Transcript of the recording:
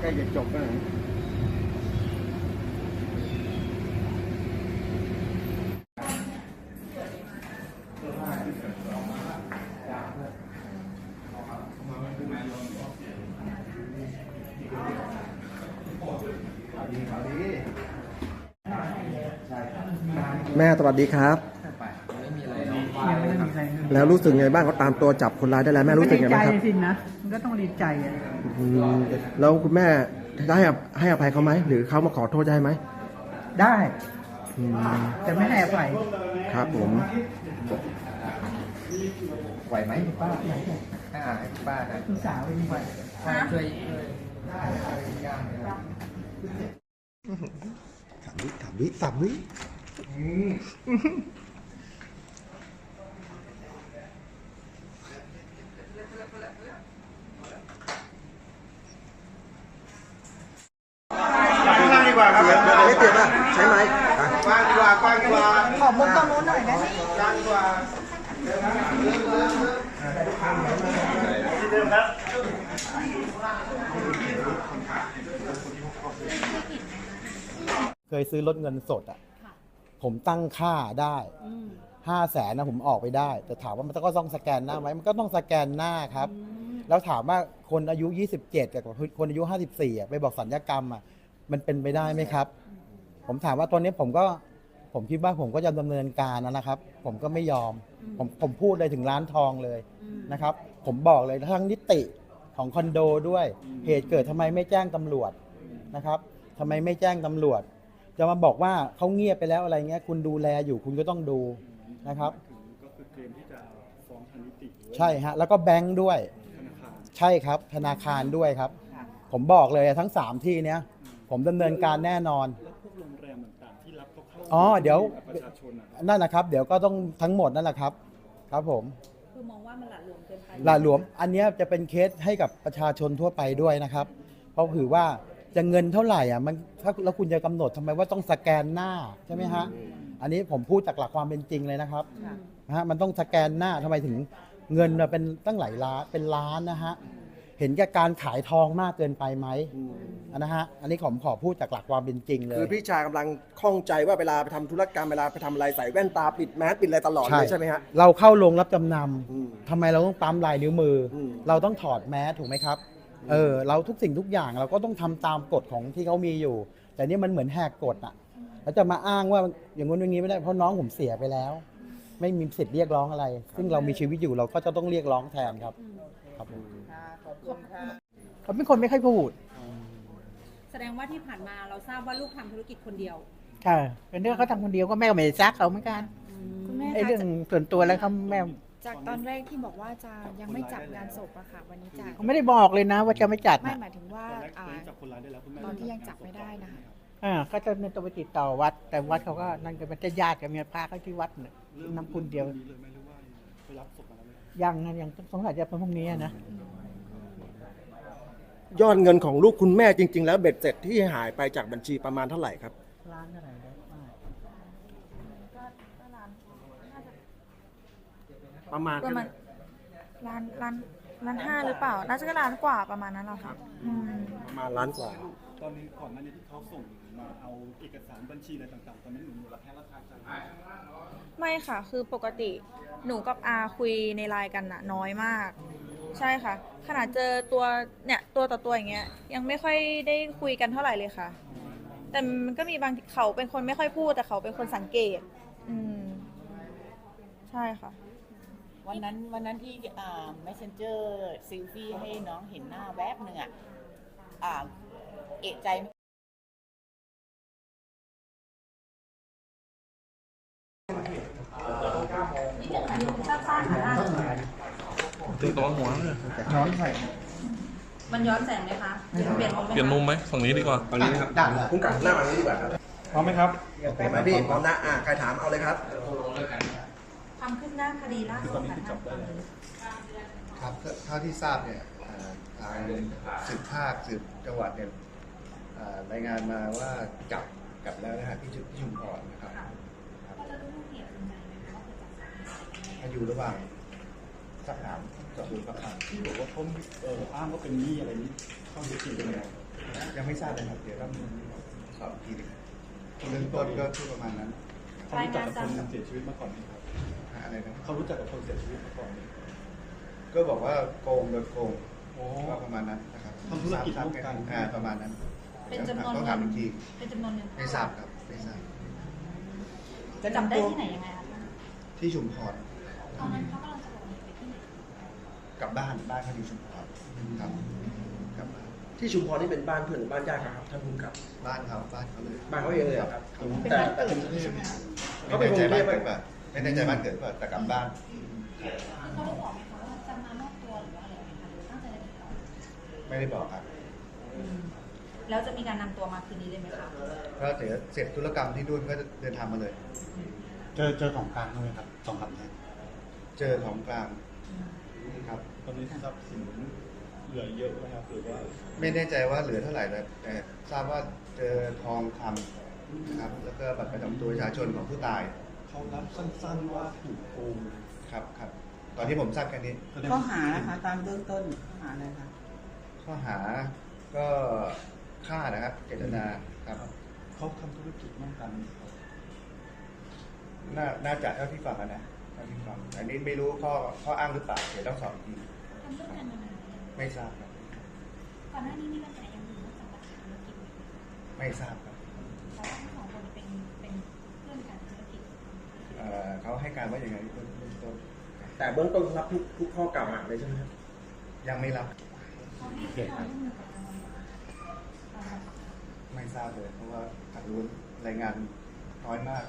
ใกล้จะจบแล้วนะแม่สวัสดีครับยังไม่ได้มีอะไรแล้วรู้สึกไงบ้างเขาตามตัวจับคนร้ายได้แล้วแม่รู้สึกไงบ้างครับ ดีใจสินะมันก็ต้องดีใจอะ อืมแล้วคุณแม่ได้ให้ให้อภัยเขาไหมหรือเขามาขอโทษได้ไหมได้อืมแต่ไม่ให้อภัยครับผม ไหวไหมคุณป้าอ่าให้คุณป้านะลูกสาวไม่ไหวป้าช่วยช่วยย่างนะครับสามวิสามวิสามวิข้างล่างดีกว่าครับไม่เปลี่ยนป่ะใช้ไหมอะกว้างกว่ากว้างกว่าขอมุมตรงนู้นหน่อยนะกว้างกว่าเคยซื้อรถเงินสดอะ ผมตั้งค่าได้ห้าแสนนะผมออกไปได้ แต่ถามว่ามันก็ต้องสแกนหน้าไหมมันก็ต้องสแกนหน้าครับ แล้วถามว่าคนอายุ 27 กับคนอายุ 54อะไปบอกสัญญกรรมอะ มันเป็นไปได้ไหมครับ ผมถามว่าตอนนี้ผมก็ผมคิดว่าผมก็จะดำเนินการนะครับ ผมก็ไม่ยอม ผมผมพูดเลยถึงร้านทองเลยนะครับ ผมบอกเลยทั้งนิติของคอนโดด้วย เหตุเกิดทำไมไม่แจ้งตำรวจนะครับทำไมไม่แจ้งตำรวจ จะมาบอกว่าเขาเงียบไปแล้วอะไรเงี้ย คุณดูแลอยู่คุณก็ต้องดูนะครับ ก็คือเตรียมที่จะฟ้องทางนิติหรือว่าใช่ฮะแล้วก็แบงค์ด้วย ธนาคาร ใช่ครับ ธนาคารด้วยครับ ผมบอกเลยทั้งสามที่เนี้ย ผมดำเนินการแน่นอน แล้วพวกโรงแรมต่างๆที่รับเขาเข้าอ๋อเดี๋ยวประชาชนนะครับนั่นนะครับ เดี๋ยวก็ต้องทั้งหมดนั่นแหละครับ ครับผมคือมองว่ามันหละหลวมเกินไปหละหลวมอันเนี้ยจะเป็นเคสให้กับประชาชนทั่วไปด้วยนะครับ เพราะถือว่าจะเงินเท่าไหร่อะมันถ้าแล้วคุณจะกำหนดทำไมว่าต้องสแกนหน้าใช่ไหมฮะอันนี้ผมพูดจากหลักความเป็นจริงเลยนะครับนะฮะมันต้องสแกนหน้าทำไมถึงเงินน่ะเป็นตั้งหลายล้านเป็นล้านนะฮะ เห็นแก่การขายทองมากเกินไปไหมนะฮะอันนี้ผมขอพูดจากหลักความเป็นจริงเลยคือพี่ชายกำลังข้องใจว่าเวลาไปทำธุรกรรมเวลาไปทำอะไรใส่แว่นตาปิดแมสปิดอะไรตลอดเลยใช่ไหมฮะ เราเข้าโรงรับจำนอืมำทำไมเราต้องปั๊มลายนิ้วมืออม เราต้องถอดแมสถูกไหมครับเออเราทุกสิ่งทุกอย่างเราก็ต้องทำตามกฎของที่เขามีอยู่ แต่นี่มันเหมือนแหกกฎอะแล้วจะมาอ้างว่าอย่างนู้นอย่างนี้ไม่ได้เพราะน้องผมเสียไปแล้ว ไม่มีสิทธิ์เรียกร้องอะไร ซึ่งเรามีชีวิตอยู่เราก็จะต้องเรียกร้องแทนครับ ครับผมเขาเป็นคนไม่ค่อยพูดแสดงว่าที่ผ่านมาเราทราบว่าลูกทำธุรกิจคนเดียวค่ะเป็นเรื่องเขาทำคนเดียวก็แม่ก็ไม่ได้ซักเขาเหมือนกันคุณแม่ไอ้คะเรื่องส่วนตัวแล้วเขาแม่จากตอนแรกที่บอกว่าจะยังไม่จัดงานศพอะค่ะ วันนี้จะเขาไม่ได้บอกเลยนะ ว่าจะไม่จัดไม่นะหมายถึงว่าตอนแรกอ่าตอนนี้จับคนร้ายได้แล้วคุณแม่ตอนที่ยังจับไม่ได้นะคะ อ่าก็จะต้องไปติดต่อวัด แต่วัดเขาก็นั่นก็เป็นญาติกับเมียพาเขาที่วัดเนี่ยน้ำคุณเดียวนี้เลยไหม่รู้ว่า ไปรับศพมาแล้วไหมยังนะยังสงสัยจะเป็นพรุ่งนี้นะ ยอดเงินของลูกคุณแม่จริง ๆ แล้วเบ็ดเสร็จที่หายไปจากบัญชีประมาณเท่าไหร่ครับ ร้านอะไรนะประมาณประมาณล้านล้านล้านห้าหรือเปล่า น่าจะก็ล้านกว่าประมาณนั้นแหละค่ะอืม ประมาณล้านกว่า ตอนนี้ก่อนหน้านี้ที่เขาส่งมาเอาเอกสารบัญชีอะไรต่างๆ ตอนนี้หนูหนูรับแค่ราคาจ่ายไม่ค่ะ คือปกติหนูกับอาคุยในไลน์กันน่ะ น้อยมาก ใช่ค่ะ ขนาดเจอตัวเนี่ยตัวต่อตัวอย่างเงี้ยยังไม่ค่อยได้คุยกันเท่าไหร่เลยค่ะ แต่มันก็มีบางทีเขาเป็นคนไม่ค่อยพูดแต่เขาเป็นคนสังเกต อืม ใช่ค่ะ วันนั้นวันนั้นที่อ่า messenger ซิลฟี่ให้น้องเห็นหน้าแวบหนึ่งอะอ่า เอะใจไหมมันย้อนแสงไหมคะเปลี่ยนมุมไหมเปลี่ยนมุมไหมฝั่งนี้ดีกว่าตอนนี้นะครับได้คุณกลับหน้ามานี้ดีกว่าครับพร้อมไหมครับโอเคไหมพี่พร้อมนะอะใครถามเอาเลยครับความคืบหน้าคดีล่าสุดค่ะท่านครับเท่าที่ทราบเนี่ยอ่าทางสืบภาคสืบจังหวัดเนี่ยอ่า รายงานมาว่าจับกลับแล้วนะฮะที่ชุที่ชุมพรนะครับครับถ้าอยู่ระหว่างสักถามสอบสวนปากคำที่บอกว่าเขาเอออ้างว่าเป็นหนี้อะไรนี้ข้อเท็จจริงเป็นยังไงยังไม่ทราบเลยครับเดี๋ยวต้องสอบอีกทีหนึงเรื่องต้นก็คือประมาณนั้นเขารู้จักกับคนเสียชีวิตมาก่อนไหมครับอะไรนะเขารู้จักกับคนเสียชีวิตมาก่อนไหมก็บอกว่าโกงโดนโกงโอ้ว่าประมาณนั้นนะครับทำธุรกิจทราบร่วมกันอ่าประมาณนั้น เป็นจำนวนต้องเงิถามนอีกทีเป็นจำนวนเงินไม่ทราบครับไม่ทราบจะจำนำได้ตัวที่ไหนยังไงคะที่ชุมพรตอนนั้นเขากำลังจะหลบหนีไปที่ไหนกลับบ้านบ้านเขาอยู่ชุมพรครับกลับบ้านที่ชุมพรนี่เป็นบ้านเพื่อนหรือบ้านญาติครับท่านภูมิกับ บ้านเขาบ้านเขาเลยบ้านเขาเองเลยเหรอครับ เป็นแต่บ้านเกิดเขาเป็นไม่คนแน่กรุใจงเทบ้าพนไหมเกิดป่ะไม่แน่ใจบ้านเกิดป่ะแต่กลับบ้านเขาได้บอกไหมคะว่าจะมามอบตัวหรือว่าอะไรไหมคะหรือตั้งใจจะติดต่อไม่ได้บอกครับ แล้วจะมีการนำตัวมาคืนนี้เลยไหมคะก็เดี๋ยวเสร็จธุรกรรมที่นู่นก็จะเดินทางมาเลย เจอเจอของกลางด้วยครับสองคำนี้เจอของกลางครับ ตอนนี้ทรัพย์สินเหลือเยอะไหมครับหรือว่าไม่แน่ใจว่าเหลือเท่าไหร่แล้วแต่ทราบว่าเจอทองคำนะครับ แล้วก็บัตรประจำตัวประชาชนของผู้ตายเขารับสั้นๆว่าถูกโกงครับครับ ตอนที่ผมทราบแค่นี้แสดงข้อหานะคะตามเบื้องต้นข้อหาอะไรคะข้อหาก็ ฆ่านะครับเจตนาครับเขาทำธุรกิจร่วมกันครับน่าน่าจะเท่าที่ฟังอะนะเท่าที่ฟังอันนี้ไม่รู้ข้อข้ออ้างหรือเปล่าเดี๋ยวต้องสอบอีกทีทำเรื่องการมานานหรือยังไม่ทราบครับก่อนหน้านี้มีปัญหาอย่างอื่นนอกจากปัญหาธุรกิจไหมคะไม่ทราบครับเพราะว่าทั้งสองคนเป็นเป็นเพื่อนกันธุรกิจเอ่อเขาให้การว่าอย่างไรเบื้องต้นแต่เบื้องต้นรับทุกทุกข้อกล่าวหาเลยใช่ไหมครับยังไม่รับ เขาให้ความร่วมมือกับทางตำรวจ ไม่ทราบเลยเพราะว่าทางนู้นรายงานน้อยมาก